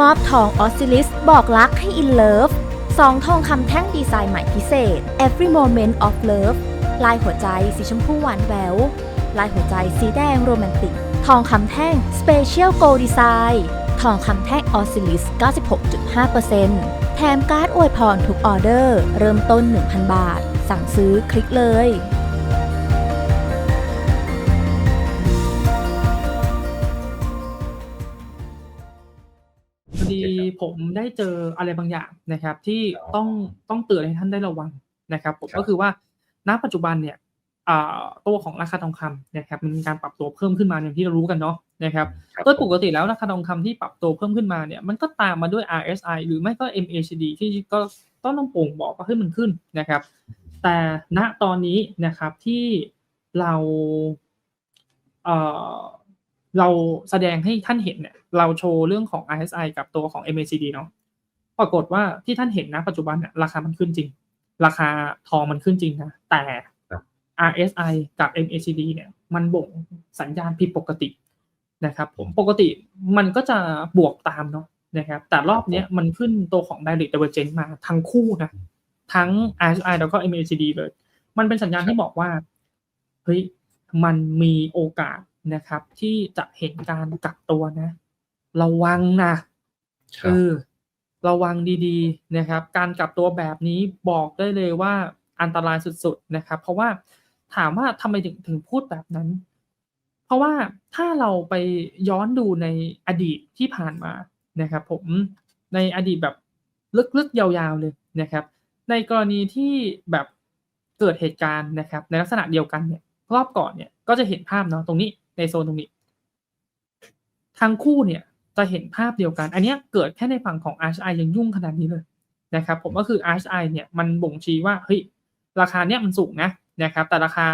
มอบทองออสซิลิส บอกรักให้อินเลิฟสองทองคำแท่งดีไซน์ใหม่พิเศษ Every Moment of Love ลายหัวใจสีชมพูหวานแหวว ลายหัวใจสีแดงโรแมนติก ทองคำแท่ง Special Gold Design ทองคำแท่งออสซิลิส 96.5%แถมการ์ดอวยพรทุกออเดอร์ เริ่มต้น 1,000 บาท สั่งซื้อคลิกเลย ดีผมได้เจออะไรบางอย่างนะครับ ที่ต้องต้องเตือนให้ท่านได้ระวังนะครับ ผมครับก็คือว่าณปัจจุบันเนี่ยอ่าตัวของราคาทองคำนะครับมันมีการปรับตัวเพิ่มขึ้นมาอย่างที่เรารู้กันเนาะนะครับครับโดยปกติแล้วราคาทองคำที่ปรับตัวเพิ่มขึ้นมาเนี่ยมันก็ตามมาด้วย RSI หรือไม่ก็ MACD ที่ก็ต้องต้องป่งบอกว่าให้มันขึ้นนะครับ แต่ณตอนนี้นะครับที่เราเอ่อ เราแสดงให้ท่านเห็นเนี่ย เราโชว์เรื่องของ RSI กับตัวของ MACD เนาะปรากฏว่าที่ท่านเห็นนะปัจจุบันเนี่ยราคามันขึ้นจริง ราคาทองมันขึ้นจริงนะแต่ครับ RSI กับ MACD เนี่ย มันบ่งสัญญาณผิดปกตินะครับผมปกติมันก็จะบวกตามเนาะนะครับ แต่รอบเนี้ยมันขึ้นตัวของ direct divergence มาทั้งคู่นะ ทั้ง RSI แล้วก็ MACD เลย มันเป็นสัญญาณที่บอกว่าเฮ้ยมันมีโอกาส นะครับ ที่จะเห็นการกลับตัวนะ ระวังนะคเอรับอระวังดีๆนะครับ การกลับตัวแบบนี้บอกได้เลยว่าอันตรายสุดๆนะครับ เพราะว่าถามว่าทำไมถึงถึงพูดแบบนั้น เพราะว่าถ้าเราไปย้อนดูในอดีตที่ผ่านมานะครับ ผมในอดีตแบบลึกๆยาวๆเลยนะครับ ในกรณีที่แบบเกิดเหตุการณ์นะครับ ในลักษณะเดียวกันเนี่ยรอบก่อนเนี่ยก็จะเห็นภาพเนาะตรงนี้ ในโซนตรงนี้ทั้งคู่เนี่ยจะเห็นภาพเดียวกัน อันนี้เกิดแค่ในฝั่งของ RSI ยังยุ่งขนาดนี้เลยนะครับ ผมก็คือ RSI เนี่ยมันบ่งชี้ว่าเฮ้ยราคาเนี้ยมันสูงนะนะครับ แต่ราคา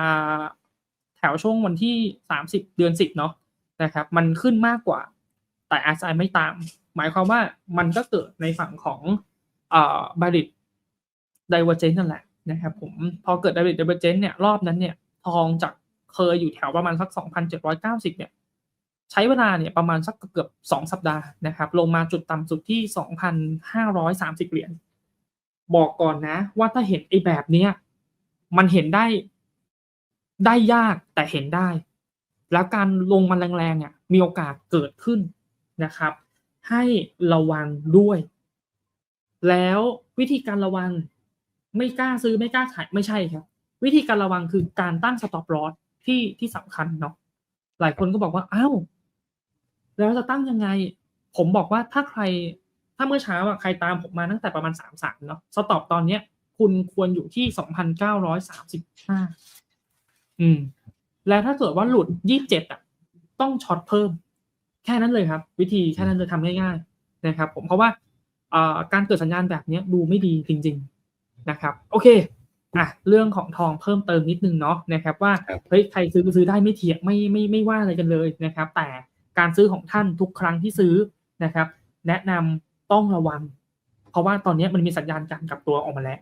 แถวช่วงวันที่ 30 เดือน 10 เนาะนะครับ มันขึ้นมากกว่า แต่ RSI ไม่ตาม หมายความว่ามันก็เกิดในฝั่งของเอ่อ Barrett Divergence นั่นแหละนะครับผมพอเกิด Barrett Divergence เนี่ยรอบนั้นเนี่ยทองจาก เคยอยู่แถวประมาณสัก 2,790 เนี่ย ใช้เวลาเนี่ยประมาณสักเกือบสองสัปดาห์นะครับ ลงมาจุดต่ำสุดที่ 2,530 เหรียญ บอกก่อนนะว่าถ้าเห็นไอ้แบบเนี้ย มันเห็นได้ ได้ยากแต่เห็นได้ แล้วการลงมันแรงๆอะมีโอกาสเกิดขึ้นนะครับ ให้ระวังด้วย แล้ววิธีการระวังไม่กล้าซื้อไม่กล้าขายไม่ใช่ครับ วิธีการระวังคือการตั้ง stop loss ที่ที่สำคัญเนาะหลายคนก็บอกว่าอ้าวแล้วจะตั้งยังไง ผมบอกว่าถ้าใคร ถ้าเมื่อเช้าอะใครตามผมมาตั้งแต่ประมาณสามสามเนาะสต็อปตอนเนี้ย คุณควรอยู่ที่สองพันเก้าร้อยสามสิบห้าอืม แล้วถ้าเกิดว่าหลุดยี่สิบเจ็ดอะ ต้องช็อตเพิ่ม แค่นั้นเลยครับ วิธีแค่นั้นเลยทำง่ายๆนะครับ ผมเพราะว่าเอ่อการเกิดสัญญาณแบบเนี้ยดูไม่ดีจริง ๆ นะครับ โอเค อะเรื่องของทองเพิ่มเติมนิดนึงเนาะนะครับว่าครับเฮ้ยใครซื้อก็ซื้อได้ไม่เถียงไม่ไม่ไม่ว่าอะไรกันเลยนะครับ แต่การซื้อของท่านทุกครั้งที่ซื้อนะครับ แนะนำต้องระวัง เพราะว่าตอนนี้มันมีสัญญาณการกลับตัวออกมาแล้ว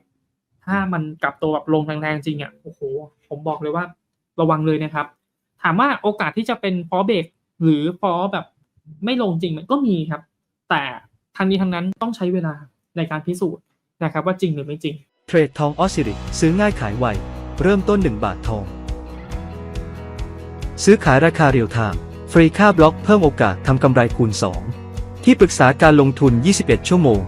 ถ้ามันกลับตัวแบบลงแรงๆจริงอะโอ้โหผมบอกเลยว่าระวังเลยนะครับ ถามว่าโอกาสที่จะเป็นฟอเบรกหรือฟอแบบไม่ลงจริงมันก็มีครับ แต่ทางนี้ทางนั้นต้องใช้เวลาในการพิสูจน์นะครับ ว่าจริงหรือไม่จริง เทรดทองออสซิริซื้อง่ายขายไว เริ่มต้น 1 บาททอง ซื้อขายราคาเรียลไทม์ฟรีค่าบล็อกเพิ่มโอกาสทำกำไรคูณ 2 ที่ปรึกษาการลงทุน 21 ชั่วโมง